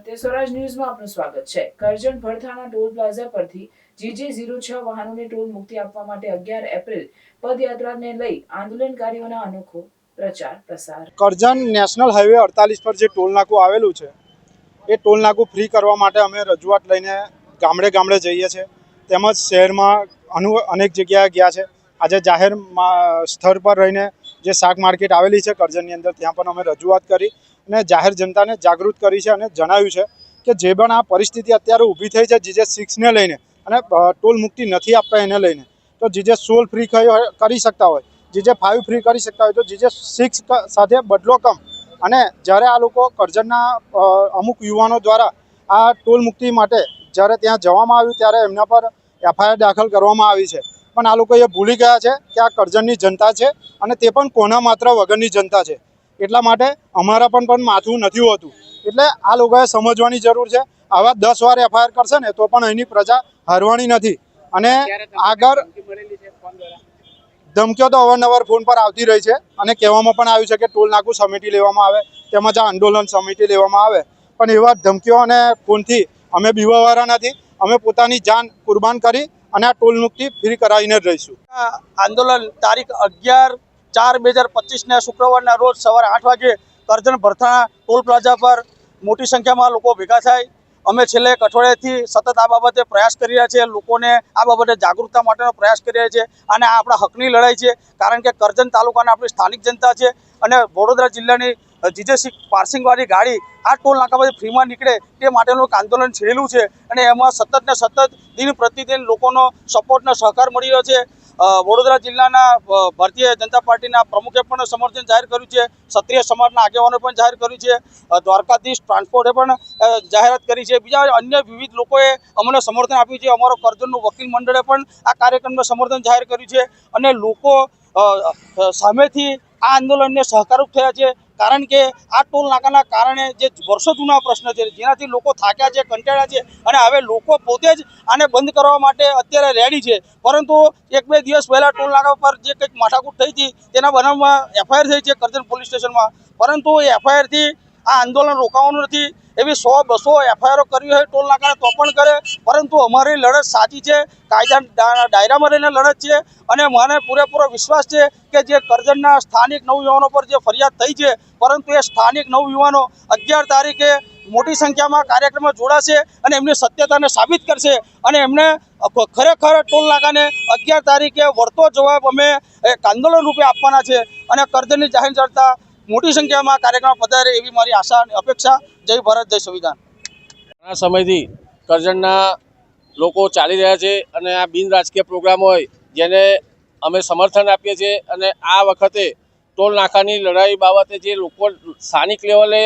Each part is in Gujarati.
સત્ય સ્વરાજ ન્યૂઝમાં આપનું સ્વાગત છે. કરજણ ભરથાણા ટોલ પ્લાઝા પરથી જીજે ઝીરો છ વાહનોને ટોલ મુક્તિ આપવા માટે અગિયાર એપ્રિલ પદયાત્રાને લઈ આંદોલનકારીઓના અનોખો પ્રચાર પ્રસાર. કરજણ નેશનલ હાઈવે અડતાલીસ પર જે ટોલ નાકું આવેલું છે, એ ટોલ નાકું ફ્રી કરવા માટે અમે રજૂઆત લઈને ગામડે ગામડે જઈએ છીએ. તેમજ શહેરમાં અનુ અનેક જગ્યાએ ગયા છે. આજે જાહેર સ્થળ પર રહીને જે શાક માર્કેટ આવેલી છે કરજણની અંદર, ત્યાં પણ અમે રજૂઆત કરી અને જાહેર જનતાને જાગૃત કરી છે અને જણાવ્યું છે કે જે પણ આ પરિસ્થિતિ અત્યારે ઊભી થઈ છે, જીજે સિક્સને લઈને અને ટોલ મુક્તિ નથી આપતા એને લઈને, તો જીજે સોલ ફ્રી કરી શકતા હોય, જીજે ફાઇવ ફ્રી કરી શકતા હોય, તો જીજે સિક્સ સાથે બદલો કમ. અને જ્યારે આ લોકો કરજણના અમુક યુવાનો દ્વારા આ ટોલ મુક્તિ માટે જ્યારે ત્યાં જવામાં આવ્યું, ત્યારે એમના પર એફઆઈઆર દાખલ કરવામાં આવી છે. પણ આ લોકો એ ભૂલી ગયા છે કે આ કરજણની જનતા છે અને તે પણ કોના માત્ર વગરની જનતા છે. એટલા માટે અમારા પણ પણ માથું નથી હોતું. એટલે આ લોકોએ સમજવાની જરૂર છે. આવા દસ વાર એફઆઈઆર કરશે ને તો પણ અહીંની પ્રજા હારવાની નથી. અને આગળ ધમકીઓ તો અવારનવાર ફોન પર આવતી રહી છે અને કહેવામાં પણ આવ્યું છે કે ટોલ નાકું સમિટી લેવામાં આવે તેમજ આ આંદોલન સમિટી લેવામાં આવે. પણ એવા ધમકીઓ અને ફોનથી અમે બીવાવાળા નથી. અમે પોતાની જાન કુરબાન કરી અને આ ટોલ મુક્તિ ફ્રી કરાવીને જ રહીશું. આંદોલન તારીખ અગિયાર ચાર બે હજાર પચીસના શુક્રવારના રોજ સવારે આઠ વાગે કરજણ ભરથાણા ટોલ પ્લાઝા પર મોટી સંખ્યામાં લોકો ભેગા થાય. અમે છેલ્લે એક અઠવાડિયાથી સતત આ બાબતે પ્રયાસ કરી રહ્યા છીએ. લોકોને આ બાબતે જાગૃતતા માટેનો પ્રયાસ કરી રહ્યા છીએ અને આ આપણા હકની લડાઈ છે. કારણ કે કરજણ તાલુકાના આપણી સ્થાનિક જનતા છે અને વડોદરા જિલ્લાની જીજેસી પાર્સિંગવાળી ગાડી આ ટોલ નાકામાંથી ફ્રીમાં નીકળે તે માટેનું એક આંદોલન છેડેલું છે. અને એમાં સતત ને સતત દિન પ્રતિદિન લોકોનો સપોર્ટનો સહકાર મળી રહ્યો છે. વડોદરા જિલ્લાના ભારતીય જનતા પાર્ટીના પ્રમુખે પણ સમર્થન જાહેર કર્યું છે. ક્ષત્રિય સમાજના આગેવાનો પણ જાહેર કર્યું છે. દ્વારકાધીશ ટ્રાન્સપોર્ટે પણ જાહેરાત કરી છે. બીજા અન્ય વિવિધ લોકોએ અમને સમર્થન આપ્યું છે. અમારો કરજણનું વકીલ મંડળે પણ આ કાર્યક્રમને સમર્થન જાહેર કર્યું છે. અને લોકો સામેથી આ આંદોલનને સહકારરૂપ થયા છે. કારણ કે આ ટોલ નાકાના કારણે જે વર્ષો જૂના પ્રશ્ન છે, જેનાથી લોકો થાક્યા છે, કંટાળ્યા છે અને હવે લોકો પોતે જ આને બંધ કરવા માટે અત્યારે રેડી છે. પરંતુ એક બે દિવસ પહેલાં ટોલ નાકા પર જે કંઈક માથાકૂટ થઈ હતી, તેના બનાવમાં એફઆઈઆર થઈ છે કરજણ પોલીસ સ્ટેશનમાં. પરંતુ એ એફઆઈઆરથી આ આંદોલન રોકાવાનું નથી. એવી સો બસો એફઆઈઆરો કરવી હોય, ટોલ નાકાને તો પણ કરે. પરંતુ અમારી લડત સાચી છે, કાયદા ડાયરામાં રહીને લડત છે અને મને પૂરેપૂરો વિશ્વાસ છે કે જે કરજણના સ્થાનિક નવયુવાનો પર જે ફરિયાદ થઈ છે, પરંતુ એ સ્થાનિક નવયુવાનો અગિયાર તારીખે મોટી સંખ્યામાં કાર્યક્રમમાં જોડાશે અને એમની સત્યતાને સાબિત કરશે અને એમને ખરેખર ટોલ નાકાને અગિયાર તારીખે વળતો જવાબ અમે એક આંદોલન રૂપે આપવાના છે અને કરજણની જાહેર જનતા મોટી સંખ્યામાં કાર્યક્રમ પધારે એવી મારી આશા અને અપેક્ષા. જય ભારત, જય સંવિધાન. ઘણા સમયથી કરજણના લોકો ચાલી રહ્યા છે અને આ બિન રાજકીય પ્રોગ્રામ હોય જેને અમે સમર્થન આપીએ છીએ અને આ વખતે ટોલ નાકાની લડાઈ બાબતે જે લોકો સ્થાનિક લેવલે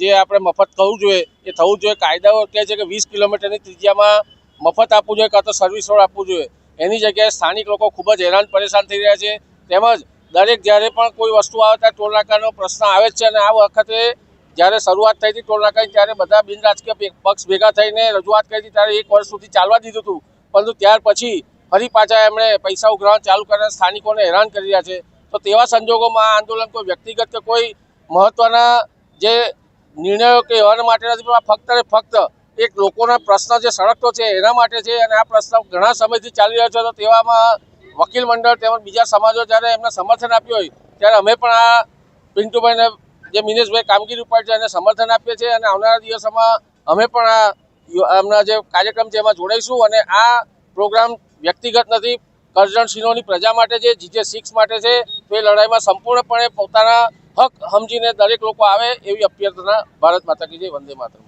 જે આપણે મફત થવું જોઈએ, એ થવું જોઈએ. કાયદાઓ કહે છે કે વીસ કિલોમીટરની ત્રિજ્યામાં મફત આપવું જોઈએ કાં તો સર્વિસ રોડ આપવું જોઈએ. એની જગ્યાએ સ્થાનિક લોકો ખૂબ જ હેરાન પરેશાન થઈ રહ્યા છે. તેમજ દરેક જ્યારે પણ કોઈ વસ્તુ આવે ત્યારે ટોલ નાકાનો પ્રશ્ન આવે જ છે અને આ વખતે જ્યારે શરૂઆત થઈ હતી ટોલ નાકાની, ત્યારે બધા બિન રાજકીય પક્ષ ભેગા થઈને રજૂઆત કરી હતી, ત્યારે એક વર્ષ સુધી ચાલવા દીધું હતું. પરંતુ ત્યાર પછી ફરી પાછા એમણે પૈસા ઉગ્રહણ ચાલુ કરીને સ્થાનિકોને હેરાન કરી રહ્યા છે. તો તેવા સંજોગોમાં આ આંદોલન કોઈ વ્યક્તિગત કે કોઈ મહત્વના જે નિર્ણયો કે એવા માટે નથી, પણ ફક્ત ને ફક્ત એક લોકોના પ્રશ્ન જે સળગતો છે, એના માટે છે અને આ પ્રશ્ન ઘણા સમયથી ચાલી રહ્યો છે. તો તેવામાં વકીલ મંડળ તેમજ બીજા સમાજો જ્યારે એમને સમર્થન આપ્યું હોય, ત્યારે અમે પણ આ પિન્ટુભાઈને, જે મિનેશભાઈ કામગીરી ઉપર છે, એને સમર્થન આપીએ છીએ અને આવનારા દિવસોમાં અમે પણ આ એમના જે કાર્યક્રમ છે એમાં જોડાઈશું અને આ પ્રોગ્રામ વ્યક્તિગત નથી, કરજણસિંહોની પ્રજા માટે છે, જીજે સિક્સ માટે છે, તો એ લડાઈમાં સંપૂર્ણપણે પોતાના હક સમજીને દરેક લોકો આવે એવી અભ્યર્થના ભારત માતા કી વંદે માતરમ.